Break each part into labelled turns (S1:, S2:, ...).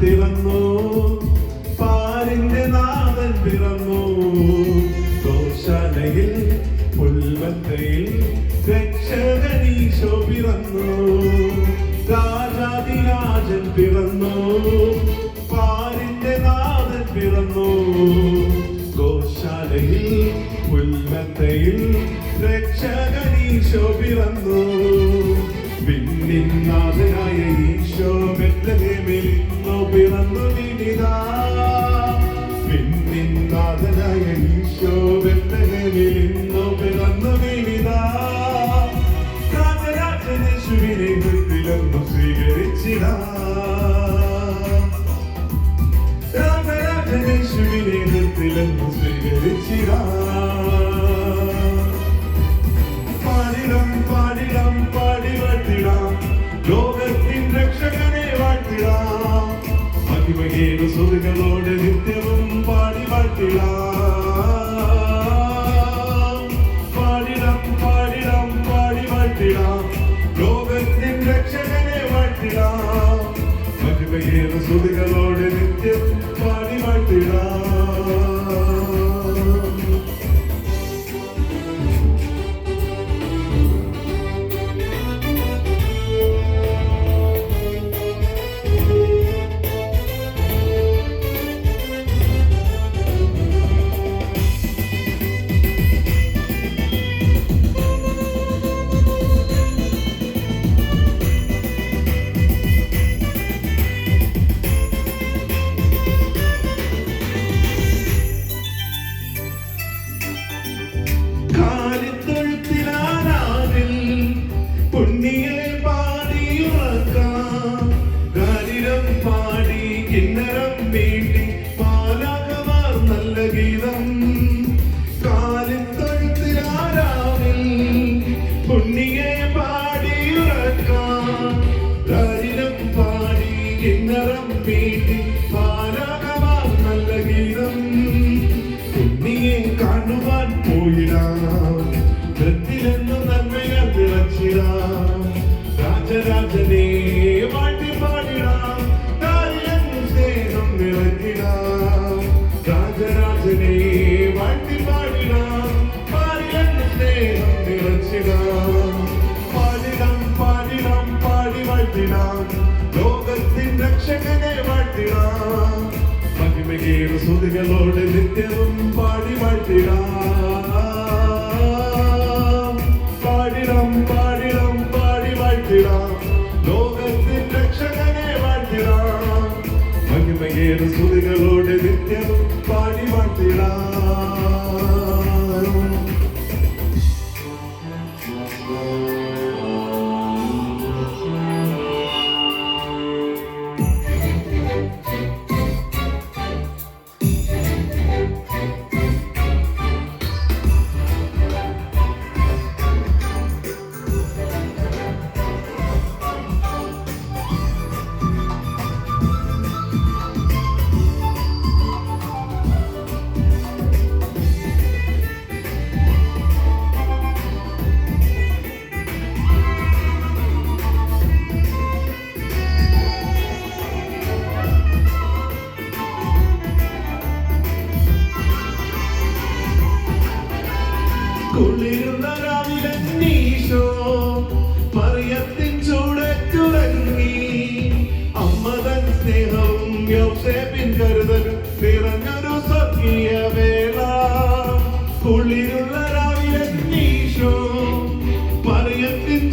S1: പിറന്നു പാരിന്റെ നാഥൻ പിറന്നു. ഗോശാലയിൽ പുൽവത്തയിൽ രക്ഷകനീശോ പിറന്നു. രാജാതിരാജൻ പിറന്നു. പാരിന്റെ നാഥൻ പിറന്നു. ഗോശാലയിൽ പുൽവത്തയിൽ രക്ഷകനീശോ പിറന്നു. വിനിതാ വിണ്ണിനാഥനായ ഈശോ ബെത്ലഹേമിൽ വാഴ്ത്തിടാം. ലോകത്തിൻ രക്ഷകനെ വാഴ്ത്തിടാം. മഹിമകേതു സുഖങ്ങളോട് നിത്യം പാടി വാഴ്ത്തിടാം. പാടി പീട്ടി പാരാകമാർ നല്ല ഗീതം. ഉണ്ണിയെ കാണുവാൻ പോയിടാം. നന്മകൾ വിളച്ചിടാം. രാജരാജനെ. സ്തുതികളോട് നിത്യവും പാടി വാഴ്ത്തിടാം പാടിടം പാടിടം പാടി വാഴ്ത്തിടാം ലോകത്തിൻ രക്ഷകനെ വാഴ്ത്തിടാം മഹിമയേറെ സ്തുതികളോട് നിത്യവും പാടി വാഴ്ത്തിടാം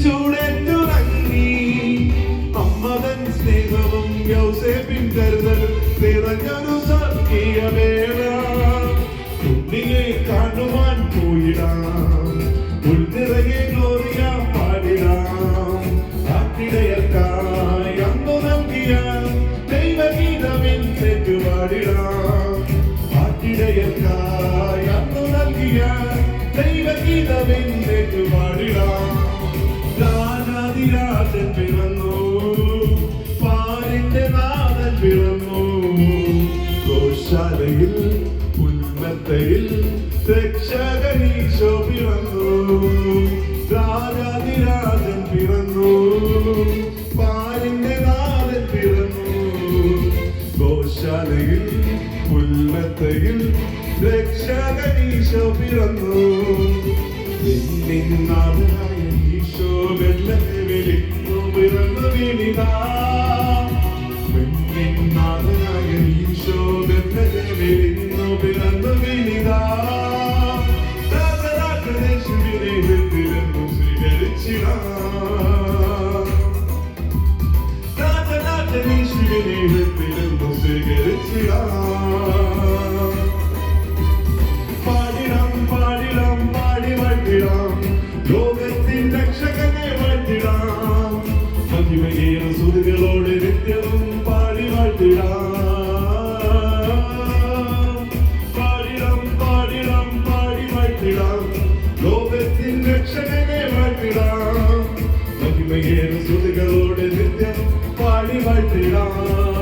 S1: ചൂടറ്റുറങ്ങി. അമ്മതൻ സ്നേഹവും യോസേപ്പിൻ കരുതലും നിറഞ്ഞൊരു സ്വർഗീയ വേള ഉണ്ണിയെ കാണുവാൻ പോയിടാം. ഉൾനിറയെ അന്നു തെറ്റുപാടിടാം ആട്ടിടയർക്കായി അന്നു നൽകിയ ദൈവഗീതമിൻ അവസ്ഥയിൽ രക്ഷകനീശോ പിറന്നു രാജാതിരാജൻ പിറന്നു പാലിന്റെ നാഥൻ പിറന്നു. ഗോശാലയിൽ പുൽമത്തയിൽ രക്ഷകനീശോ പിറന്നു. ഈശോ വെള്ളത്തിൽ വിളിക്കുന്നു പിറന്നു വിളിതാ. ഹൃദയത്തിലെന്നു സ്വീകരിച്ചിടാം. പാടിടാം പാടിടാം പാടി വാഴ്ത്തിടാം ലോകത്തിൻ രക്ഷകനെ വാഴ്ത്തിടാം മഹിമയേറെ സുതികളോട് നിത്യവും പാടി വാഴ്ത്തിടാം പാടിടാം പാടിടാം പാടി വാഴ്ത്തിടാം ലോകത്തിൻ രക്ഷകനെ നിത്യം പാടി വാഴ്ത്തിടാം